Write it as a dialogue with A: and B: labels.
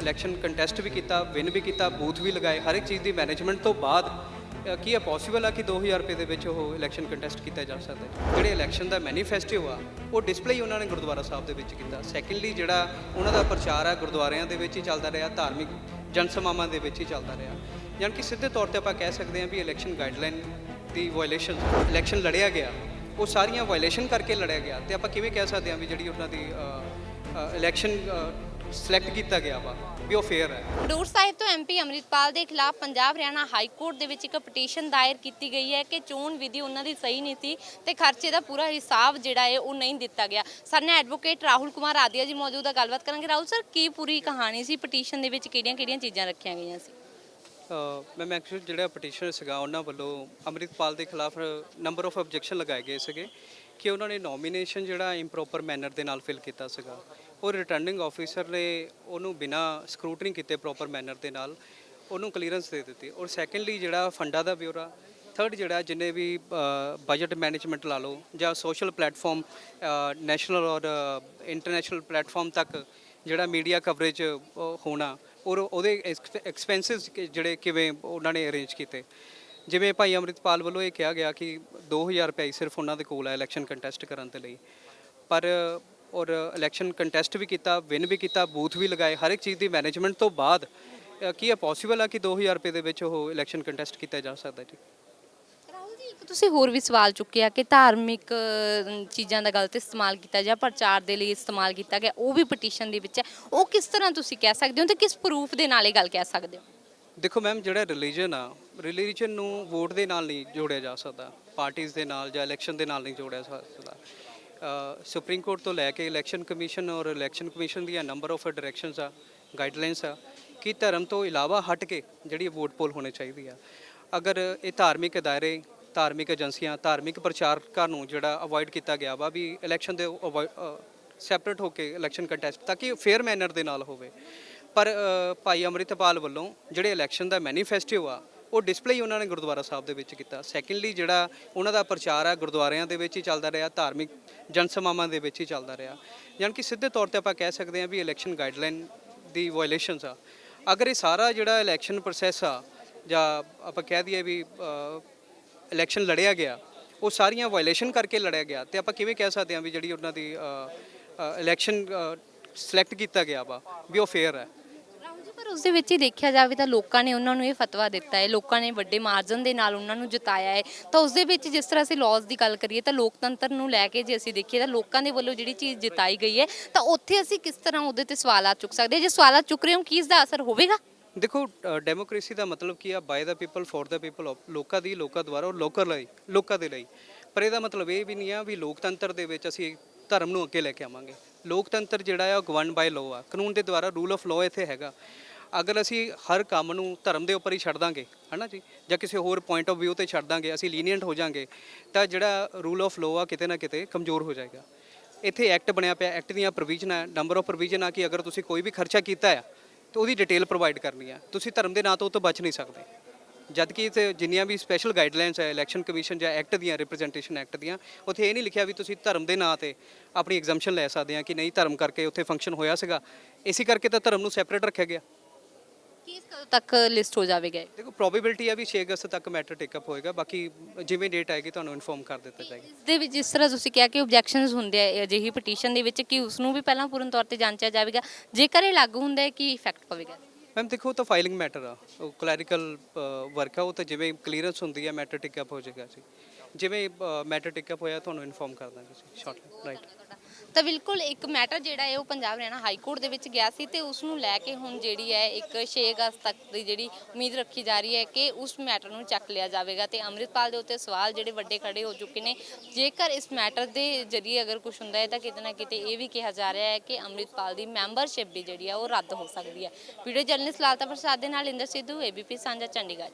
A: Election contest ਵੀ ਕੀਤਾ win ਵੀ ਕੀਤਾ booth ਵੀ ਲਗਾਏ ਹਰ ਇੱਕ ਚੀਜ਼ ਦੀ ਮੈਨੇਜਮੈਂਟ ਤੋਂ ਬਾਅਦ ਅ, ਕੀ ਇਹ ਪੋਸੀਬਲ ਆ ਕਿ 2000 ਰੁਪਏ ਦੇ ਵਿੱਚ ਉਹ ਇਲੈਕਸ਼ਨ ਕੰਟੈਸਟ ਕੀਤਾ ਜਾ ਸਕਦਾ ਹੈ? ਜਿਹੜੇ ਇਲੈਕਸ਼ਨ ਦਾ ਮੈਨੀਫੈਸਟੋ ਆ ਉਹ ਡਿਸਪਲੇ ਉਹਨਾਂ ਨੇ ਗੁਰਦੁਆਰਾ ਸਾਹਿਬ ਦੇ ਵਿੱਚ ਕੀਤਾ। ਸੈਕੰਡਲੀ ਜਿਹੜਾ ਉਹਨਾਂ ਦਾ ਪ੍ਰਚਾਰ ਆ ਗੁਰਦੁਆਰਿਆਂ ਦੇ ਵਿੱਚ ਹੀ ਚੱਲਦਾ ਰਿਹਾ ਧਾਰਮਿਕ ਜਨ ਦੇ ਵਿੱਚ ਹੀ ਚੱਲਦਾ ਰਿਹਾ। ਯਾਨੀ ਕਿ ਸਿੱਧੇ ਤੌਰ ਤੇ ਆਪਾਂ ਕਹਿ ਸਕਦੇ ਹਾਂ ਵੀ ਇਲੈਕਸ਼ਨ ਗਾਈਡਲਾਈਨ ਦੀ ਵਾਇਲੇਸ਼ਨ ਇਲੈਕਸ਼ਨ ਲੜਿਆ ਗਿਆ। ਉਹ ਸਾਰੀਆਂ ਵਾਇਲੇਸ਼ਨ ਕਰਕੇ ਲੜਿਆ ਗਿਆ। ਤੇ ਆਪਾਂ ਕਿਵੇਂ ਕਹਿ ਸਕਦੇ ਹਾਂ ਵੀ ਜਿਹੜੀ ਉਹਨਾਂ ਦੀ ਇਲੈਕਸ਼ਨ ਸਿਲੈਕਟ ਕੀਤਾ ਗਿਆ ਵਾ ਵੀ ਉਹ ਫੇਅਰ ਹੈ।
B: ਖਡੂਰ ਸਾਹਿਬ ਤੋਂ ਐਮਪੀ ਅੰਮ੍ਰਿਤਪਾਲ ਦੇ ਖਿਲਾਫ ਪੰਜਾਬ ਹਰਿਆਣਾ ਹਾਈ ਕੋਰਟ ਦੇ ਵਿੱਚ ਇੱਕ ਪਟੀਸ਼ਨ ਦਾਇਰ ਕੀਤੀ ਗਈ ਹੈ ਕਿ ਚੋਣ ਵਿਧੀ ਉਹਨਾਂ ਦੀ ਸਹੀ ਨਹੀਂ ਸੀ ਤੇ ਖਰਚੇ ਦਾ ਪੂਰਾ ਹਿਸਾਬ ਜਿਹੜਾ ਹੈ ਉਹ ਨਹੀਂ ਦਿੱਤਾ ਗਿਆ। ਸਾਡੇ ਐਡਵੋਕੇਟ ਰਾਹੁਲ ਕੁਮਾਰ ਆਦੀਆ ਜੀ ਮੌਜੂਦ ਆ ਗੱਲਬਾਤ ਕਰਾਂਗੇ। ਰਾਹੁਲ ਸਰ ਕੀ ਪੂਰੀ ਕਹਾਣੀ ਸੀ? ਪਟੀਸ਼ਨ ਦੇ ਵਿੱਚ ਕਿਹੜੀਆਂ-ਕਿਹੜੀਆਂ ਚੀਜ਼ਾਂ ਰੱਖੀਆਂ ਗਈਆਂ ਸੀ?
A: ਮੈਂ ਮੈਂ ਐਕਚੁਅਲੀ ਜਿਹੜਾ ਪਟੀਸ਼ਨ ਸੀਗਾ ਉਹਨਾਂ ਵੱਲੋਂ ਅੰਮ੍ਰਿਤਪਾਲ ਦੇ ਖਿਲਾਫ ਨੰਬਰ ਆਫ ਆਬਜੈਕਸ਼ਨ ਲਗਾਏ ਗਏ ਸੀਗੇ ਕਿ ਉਹਨਾਂ ਨੇ ਨੋਮੀਨੇਸ਼ਨ ਜਿਹੜਾ ਇੰਪਰੋਪਰ ਮੈਨਰ ਦੇ ਨਾਲ ਫਿਲ ਕੀਤਾ ਸੀਗਾ। ਉਹ ਰਿਟਰਨਿੰਗ ਆਫੀਸਰ ਨੇ ਉਹਨੂੰ ਬਿਨਾ ਸਕਰੂਟਨੀ ਕੀਤੇ ਪ੍ਰੋਪਰ ਮੈਨਰ ਦੇ ਨਾਲ ਉਹਨੂੰ ਕਲੀਅਰੈਂਸ ਦੇ ਦਿੱਤੀ। ਔਰ ਸੈਕੰਡਲੀ ਜਿਹੜਾ ਫੰਡਾਂ ਦਾ ਬਿਊਰਾ ਥਰਡ ਜਿਹੜਾ ਜਿੰਨੇ ਵੀ ਬਜਟ ਮੈਨੇਜਮੈਂਟ ਲਾ ਲਓ ਜਾਂ ਸੋਸ਼ਲ ਪਲੇਟਫਾਰਮ ਨੈਸ਼ਨਲ ਔਰ ਇੰਟਰਨੈਸ਼ਨਲ ਪਲੇਟਫਾਰਮ ਤੱਕ ਜਿਹੜਾ ਮੀਡੀਆ ਕਵਰੇਜ ਹੋਣਾ, ਔਰ ਉਹਦੇ ਐਕਸਪੈਂਸਸ ਜਿਹੜੇ ਕਿਵੇਂ ਉਹਨਾਂ ਨੇ ਅਰੇਂਜ ਕੀਤੇ। ਜਿਵੇਂ ਭਾਈ ਅੰਮ੍ਰਿਤਪਾਲ ਵੱਲੋਂ ਇਹ ਕਿਹਾ ਗਿਆ ਕਿ 2000 ਰੁਪਏ ਸਿਰਫ ਉਹਨਾਂ ਦੇ ਕੋਲ ਹੈ ਇਲੈਕਸ਼ਨ ਕੰਟੈਸਟ ਕਰਨ ਦੇ ਲਈ। ਪਰ ਔਰ ਇਲੈਕਸ਼ਨ ਕੰਟੈਸਟ ਵੀ ਕੀਤਾ ਵਿਨ ਵੀ ਕੀਤਾ ਬੂਥ ਵੀ ਲਗਾਏ ਹਰ ਇੱਕ ਚੀਜ਼ ਦੀ ਮੈਨੇਜਮੈਂਟ ਤੋਂ ਬਾਅਦ ਅ, ਕੀ ਇਹ ਪੋਸੀਬਲ ਆ ਕਿ 2000 ਰੁਪਏ ਦੇ ਵਿੱਚ ਉਹ ਇਲੈਕਸ਼ਨ ਕੰਟੈਸਟ ਕੀਤਾ ਜਾ ਸਕਦਾ ਜੀ?
B: ਰਾਹੁਲ ਜੀ ਇੱਕ ਤੁਸੀਂ ਹੋਰ ਵੀ ਸਵਾਲ ਚੁੱਕਿਆ ਕਿ ਧਾਰਮਿਕ ਅ, ਚੀਜ਼ਾਂ ਦਾ ਗਲਤ ਇਸਤੇਮਾਲ ਕੀਤਾ ਜਾਂ ਪ੍ਰਚਾਰ ਦੇ ਲਈ ਇਸਤੇਮਾਲ ਕੀਤਾ ਗਿਆ ਉਹ ਵੀ ਪਟੀਸ਼ਨ ਦੇ ਵਿੱਚ ਹੈ। ਉਹ ਕਿਸ ਤਰ੍ਹਾਂ ਤੁਸੀਂ ਕਹਿ ਸਕਦੇ ਹੋ ਤੇ ਕਿਸ ਪ੍ਰੂਫ ਦੇ ਨਾਲ ਇਹ ਗੱਲ ਕਹਿ ਸਕਦੇ ਹੋ?
A: ਦੇਖੋ ਮੈਮ ਜਿਹੜਾ ਰਿਲੀਜਨ ਆ ਰਿਲੀਜਨ ਨੂੰ ਵੋਟ ਦੇ ਨਾਲ ਨਹੀਂ ਜੋੜਿਆ ਜਾ ਸਕਦਾ ਪਾਰਟੀਆਂ ਦੇ ਨਾਲ ਜਾਂ ਇਲੈਕਸ਼ਨ ਦੇ ਨਾਲ ਨਹੀਂ ਜੋੜਿਆ ਜਾ ਸਕਦਾ। ਸੁਪਰੀਮ ਕੋਰਟ ਤੋਂ ਲੈ ਕੇ ਇਲੈਕਸ਼ਨ ਕਮਿਸ਼ਨ ਔਰ ਇਲੈਕਸ਼ਨ ਕਮਿਸ਼ਨ ਦੀਆਂ ਨੰਬਰ ਆਫ ਡਾਇਰੈਕਸ਼ਨਸ ਆ ਗਾਈਡਲਾਈਨਸ ਆ, ਕਿ ਧਰਮ ਤੋਂ ਇਲਾਵਾ ਹਟ ਕੇ ਜਿਹੜੀ ਵੋਟ ਪੋਲ ਹੋਣੀ ਚਾਹੀਦੀ ਆ। ਅਗਰ ਇਹ ਧਾਰਮਿਕ ਅਦਾਰੇ, ਧਾਰਮਿਕ ਏਜੰਸੀਆਂ, ਧਾਰਮਿਕ ਪ੍ਰਚਾਰਕਾਂ ਨੂੰ ਜਿਹੜਾ ਅਵੋਇਡ ਕੀਤਾ ਗਿਆ ਵਾ ਵੀ ਇਲੈਕਸ਼ਨ ਦੇ ਸੈਪਰੇਟ ਹੋ ਕੇ ਇਲੈਕਸ਼ਨ ਕੰਟੈਸਟ ਤਾਂ ਕਿ ਫੇਅਰ ਮੈਨਰ ਦੇ ਨਾਲ ਹੋਵੇ। ਪਰ ਭਾਈ ਅੰਮ੍ਰਿਤਪਾਲ ਵੱਲੋਂ ਜਿਹੜੇ ਇਲੈਕਸ਼ਨ ਦਾ ਮੈਨੀਫੈਸਟੋ ਆ ਉਹ ਡਿਸਪਲੇ ਹੀ ਉਹਨਾਂ ਨੇ ਗੁਰਦੁਆਰਾ ਸਾਹਿਬ ਦੇ ਵਿੱਚ ਕੀਤਾ। ਸੈਕੰਡਲੀ ਜਿਹੜਾ ਉਹਨਾਂ ਦਾ ਪ੍ਰਚਾਰ ਆ, ਗੁਰਦੁਆਰਿਆਂ ਦੇ ਵਿੱਚ ਹੀ ਚੱਲਦਾ ਰਿਹਾ, ਧਾਰਮਿਕ ਜਨ ਦੇ ਵਿੱਚ ਹੀ ਚੱਲਦਾ ਰਿਹਾ। ਯਾਨੀ ਕਿ ਸਿੱਧੇ ਤੌਰ ਤੇ ਆਪਾਂ ਕਹਿ ਸਕਦੇ ਹਾਂ ਵੀ ਇਲੈਕਸ਼ਨ ਗਾਈਡਲਾਈਨ ਦੀ ਵਾਇਲੇਸ਼ਨਸ ਆ। ਅਗਰ ਇਹ ਸਾਰਾ ਜਿਹੜਾ ਇਲੈਕਸ਼ਨ ਪ੍ਰੋਸੈਸ ਆ, ਜਾਂ ਆਪਾਂ ਕਹਿ ਦਈਏ ਵੀ ਇਲੈਕਸ਼ਨ ਲੜਿਆ ਗਿਆ, ਉਹ ਸਾਰੀਆਂ ਵਾਇਲੇਸ਼ਨ ਕਰਕੇ ਲੜਿਆ ਗਿਆ, ਤੇ ਆਪਾਂ ਕਿਵੇਂ ਕਹਿ ਸਕਦੇ ਹਾਂ ਵੀ ਜਿਹੜੀ ਉਹਨਾਂ ਦੀ ਇਲੈਕਸ਼ਨ ਸਿਲੈਕਟ ਕੀਤਾ ਗਿਆ ਵਾ, ਵੀ ਉਹ ਫੇਅਰ ਹੈ?
B: ਉਸ ਦੇ ਵਿੱਚ ਹੀ ਦੇਖਿਆ ਜਾਵੇ ਤਾਂ ਲੋਕਾਂ ਨੇ ਉਹਨਾਂ ਨੂੰ ਇਹ ਫਤਵਾ ਦਿੱਤਾ ਹੈ, ਲੋਕਾਂ ਨੇ ਵੱਡੇ ਮਾਰਜਨ ਦੇ ਨਾਲ ਉਹਨਾਂ ਨੂੰ ਜਿਤਾਇਆ ਹੈ। ਤਾਂ ਉਸ ਦੇ ਵਿੱਚ ਜਿਸ ਤਰ੍ਹਾਂ ਅਸੀਂ ਲਾਜ਼ ਦੀ ਗੱਲ ਕਰੀਏ ਤਾਂ ਲੋਕਤੰਤਰ ਨੂੰ ਲੈ ਕੇ ਜੇ ਅਸੀਂ ਦੇਖੀਏ ਤਾਂ ਲੋਕਾਂ ਦੇ ਵੱਲੋਂ ਜਿਹੜੀ ਚੀਜ਼ ਜਿਤਾਈ ਗਈ ਹੈ, ਤਾਂ ਉੱਥੇ ਅਸੀਂ ਕਿਸ ਤਰ੍ਹਾਂ ਉਹਦੇ ਤੇ ਸਵਾਲਾਤ ਚੁੱਕ ਸਕਦੇ ਹਾਂ? ਜੇ ਸਵਾਲਾਤ ਚੁੱਕ ਰਹੇ ਹਾਂ ਕੀ ਇਸ ਦਾ ਅਸਰ ਹੋਵੇਗਾ?
A: ਦੇਖੋ ਡੈਮੋਕ੍ਰੇਸੀ ਦਾ ਮਤਲਬ ਕੀ ਆ? By the people for the people ਲੋਕਾਂ ਦੀ, ਲੋਕਾਂ ਦੁਆਰਾ ਔਰ ਲੋਕਾਂ ਲਈ, ਲੋਕਾਂ ਦੇ ਲਈ। ਪਰ ਇਹਦਾ ਮਤਲਬ ਇਹ ਵੀ ਨਹੀਂ ਆ ਵੀ ਲੋਕਤੰਤਰ ਦੇ ਵਿੱਚ ਅਸੀਂ ਧਰਮ ਨੂੰ ਅੱਗੇ ਲੈ ਕੇ ਆਵਾਂਗੇ। ਲੋਕਤੰਤਰ ਜਿਹੜਾ ਆ ਉਹ ਗਵਰਨ ਬਾਈ ਲਾਅ ਆ। ਕਾਨੂੰਨ ਦੇ ਦੁਆਰਾ ਰੂਲ ਆਫ ਲਾਅ ਇੱਥੇ ਹੈਗਾ। ਅਗਰ ਅਸੀਂ ਹਰ ਕੰਮ ਨੂੰ ਧਰਮ ਦੇ ਉੱਪਰ ਹੀ ਛੱਡ ਦਾਂਗੇ, ਹਨਾ ਜੀ? ਜਾਂ ਕਿਸੇ ਹੋਰ ਪੁਆਇੰਟ ਆਫ View ਤੇ ਛੱਡ ਦਾਂਗੇ, ਅਸੀਂ ਲੀਨੀਅੰਟ ਹੋ ਜਾਾਂਗੇ, ਤਾਂ ਜਿਹੜਾ ਰੂਲ ਆਫ ਲਾਅ ਆ ਕਿਤੇ ਨਾ ਕਿਤੇ ਕਮਜ਼ੋਰ ਹੋ ਜਾਏਗਾ। ਇੱਥੇ ਐਕਟ ਬਣਿਆ ਪਿਆ ਐਕਟ ਦੀਆਂ ਪ੍ਰੋਵੀਜ਼ਨ ਹੈ ਨੰਬਰ ਆਫ ਪ੍ਰੋਵੀਜ਼ਨ ਆ ਕਿ ਅਗਰ ਤੁਸੀਂ ਕੋਈ ਵੀ ਖਰਚਾ ਕੀਤਾ ਆ, ਤਾਂ ਉਹਦੀ ਡਿਟੇਲ ਪ੍ਰੋਵਾਈਡ ਕਰਨੀ ਆ। ਤੁਸੀਂ ਧਰਮ ਦੇ ਨਾਂ ਤੋਂ ਉਹ ਤੋਂ ਬਚ ਨਹੀਂ ਸਕਦੇ। ਜਦ ਕਿ ਇੱਥੇ ਜਿੰਨੀਆਂ ਵੀ ਸਪੈਸ਼ਲ ਗਾਈਡਲਾਈਨਸ ਹੈ ਇਲੈਕਸ਼ਨ ਕਮਿਸ਼ਨ ਜਾਂ ਐਕਟ ਦੀਆਂ ਰਿਪਰੈਜ਼ੈਂਟੇਸ਼ਨ ਐਕਟ ਦੀਆਂ, ਉੱਥੇ ਇਹ ਨਹੀਂ ਲਿਖਿਆ ਵੀ ਤੁਸੀਂ ਧਰਮ ਦੇ ਨਾਂ ਤੇ ਆਪਣੀ ਐਗਜ਼ੈਂਪਸ਼ਨ ਲੈ ਸਕਦੇ ਆ ਕਿ ਨਹੀਂ, ਧਰਮ ਕਰਕੇ ਉੱਥੇ ਫੰਕਸ਼ਨ ਹੋਇਆ ਸੀਗਾ। ਇਸੇ ਕਰਕੇ ਤਾਂ ਧਰਮ ਨੂੰ ਸੈਪਰੇਟ ਰੱਖਿਆ ਗਿਆ।
B: ਕੀ ਇਸ ਕਦੋਂ ਤੱਕ ਲਿਸਟ ਹੋ ਜਾਵੇਗਾ?
A: ਦੇਖੋ ਪ੍ਰੋਬੇਬਿਲਿਟੀ ਆ ਵੀ 6 ਅਗਸਤ ਤੱਕ ਮੈਟਰ ਟੇਕ ਅਪ ਹੋਏਗਾ। ਬਾਕੀ ਜਿਵੇਂ ਡੇਟ ਆਏਗੀ ਤੁਹਾਨੂੰ ਇਨਫੋਰਮ ਕਰ ਦਿੱਤਾ ਜਾਏਗਾ।
B: ਇਸ ਦੇ ਵਿੱਚ ਜਿਸ ਤਰ੍ਹਾਂ ਤੁਸੀਂ ਕਿਹਾ ਕਿ ਆਬਜੈਕਸ਼ਨਸ ਹੁੰਦੇ ਆ ਅਜਿਹੀ ਪਟੀਸ਼ਨ ਦੇ ਵਿੱਚ ਕਿ ਉਸ ਨੂੰ ਵੀ ਪਹਿਲਾਂ ਪੂਰਨ ਤੌਰ ਤੇ ਜਾਂਚਿਆ ਜਾਵੇਗਾ। ਜੇਕਰ ਇਹ ਲਾਗੂ ਹੁੰਦਾ ਹੈ ਕੀ ਇਫੈਕਟ ਪਵੇਗਾ?
A: ਮੈਮ ਦੇਖੋ ਉਹ ਤਾਂ ਫਾਈਲਿੰਗ ਮੈਟਰ ਆ। ਉਹ ਕਲੈਰੀਕਲ ਵਰਕ ਆ ਉਹ ਤਾਂ ਜਿਵੇਂ ਕਲੀਅਰੈਂਸ ਹੁੰਦੀ ਹੈ ਮੈਟਰ ਟਿਕ ਅਪ ਹੋ ਜਾਏਗਾ ਜੀ। ਜਿਵੇਂ ਮੈਟਰ ਟਿਕ ਅਪ ਹੋਇਆ ਤੁਹਾਨੂੰ ਇਨਫੋਰਮ ਕਰ ਦਾਂਗੇ ਜੀ ਸ਼ਾਰਟਲੀ ਰਾਈਟ
B: ਤਾਂ ਬਿਲਕੁਲ ਇੱਕ ਮੈਟਰ ਜਿਹੜਾ ਹੈ ਉਹ ਪੰਜਾਬ ਹਰਿਆਣਾ ਹਾਈ ਕੋਰਟ ਦੇ ਵਿੱਚ ਗਿਆ ਸੀ ਤੇ ਉਸ ਨੂੰ ਲੈ ਕੇ ਹੁਣ ਜਿਹੜੀ ਹੈ ਇੱਕ 6 ਅਗਸਤ ਤੱਕ ਦੀ ਜਿਹੜੀ ਉਮੀਦ ਰੱਖੀ ਜਾ ਰਹੀ ਹੈ ਕਿ ਉਸ ਮੈਟਰ ਨੂੰ ਚੱਕ ਲਿਆ ਜਾਵੇਗਾ ਤੇ ਅੰਮ੍ਰਿਤਪਾਲ ਦੇ ਉੱਤੇ ਸਵਾਲ ਜਿਹੜੇ ਵੱਡੇ ਖੜੇ ਹੋ ਚੁੱਕੇ ਨੇ, ਜੇਕਰ ਇਸ ਮੈਟਰ ਦੇ ਜਰੀਏ ਅਗਰ ਕੁਝ ਹੁੰਦਾ ਹੈ ਤਾਂ ਕਿਤੇ ਨਾ ਕਿਤੇ ਇਹ ਵੀ ਕਿਹਾ ਜਾ ਰਿਹਾ ਹੈ ਕਿ ਅੰਮ੍ਰਿਤਪਾਲ ਦੀ ਮੈਂਬਰਸ਼ਿਪ ਵੀ ਜਿਹੜੀ ਹੈ ਉਹ ਰੱਦ ਹੋ ਸਕਦੀ ਹੈ। ਵੀਡੀਓ ਜਰਨਲਿਸਟ ਲਾਲਤਾ ਪ੍ਰਸਾਦ ਦੇ ਨਾਲ ਇੰਦਰ ਸਿੱਧੂ ਏਬੀਪੀ ਸਾਂਝਾ ਚੰਡੀਗੜ੍ਹ।